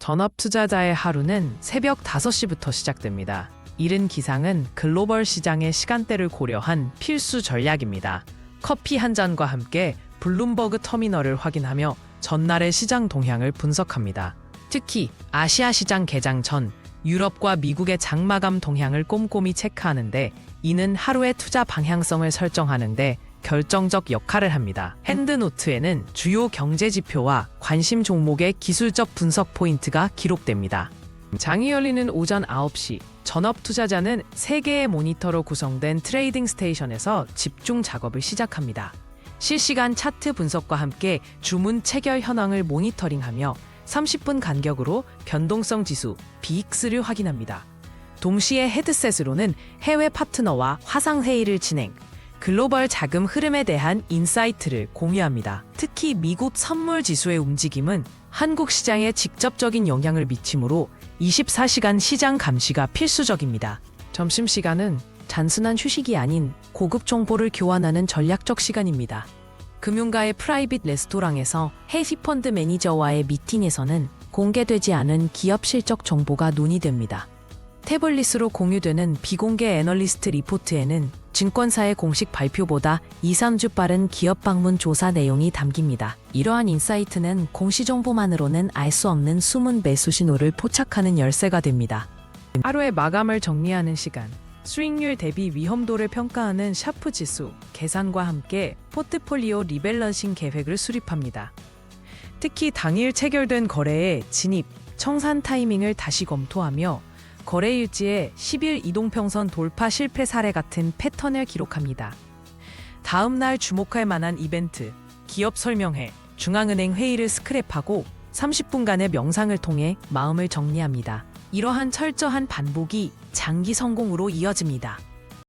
전업 투자자의 하루는 새벽 5시부터 시작됩니다. 이른 기상은 글로벌 시장의 시간대를 고려한 필수 전략입니다. 커피 한 잔과 함께 블룸버그 터미널을 확인하며 전날의 시장 동향을 분석합니다. 특히 아시아 시장 개장 전 유럽과 미국의 장마감 동향을 꼼꼼히 체크하는데 이는 하루의 투자 방향성을 설정하는데 결정적 역할을 합니다. 핸드노트에는 주요 경제 지표와 관심 종목의 기술적 분석 포인트가 기록됩니다. 장이 열리는 오전 9시, 전업 투자자는 3개의 모니터로 구성된 트레이딩 스테이션에서 집중 작업을 시작합니다. 실시간 차트 분석과 함께 주문 체결 현황을 모니터링하며 30분 간격으로 변동성 지수 BX를 확인합니다. 동시에 헤드셋으로는 해외 파트너와 화상 회의를 진행, 글로벌 자금 흐름에 대한 인사이트를 공유합니다. 특히 미국 선물 지수의 움직임은 한국 시장에 직접적인 영향을 미치므로 24시간 시장 감시가 필수적입니다. 점심시간은 단순한 휴식이 아닌 고급 정보를 교환하는 전략적 시간입니다. 금융가의 프라이빗 레스토랑에서 헤지펀드 매니저와의 미팅에서는 공개되지 않은 기업 실적 정보가 논의됩니다. 태블릿으로 공유되는 비공개 애널리스트 리포트에는 증권사의 공식 발표보다 2, 3주 빠른 기업 방문 조사 내용이 담깁니다. 이러한 인사이트는 공시 정보만으로는 알 수 없는 숨은 매수 신호를 포착하는 열쇠가 됩니다. 하루의 마감을 정리하는 시간, 수익률 대비 위험도를 평가하는 샤프 지수, 계산과 함께 포트폴리오 리밸런싱 계획을 수립합니다. 특히 당일 체결된 거래의 진입, 청산 타이밍을 다시 검토하며 거래 일지에 10일 이동평선 돌파 실패 사례 같은 패턴을 기록합니다. 다음 날 주목할 만한 이벤트, 기업 설명회, 중앙은행 회의를 스크랩하고 30분간의 명상을 통해 마음을 정리합니다. 이러한 철저한 반복이 장기 성공으로 이어집니다.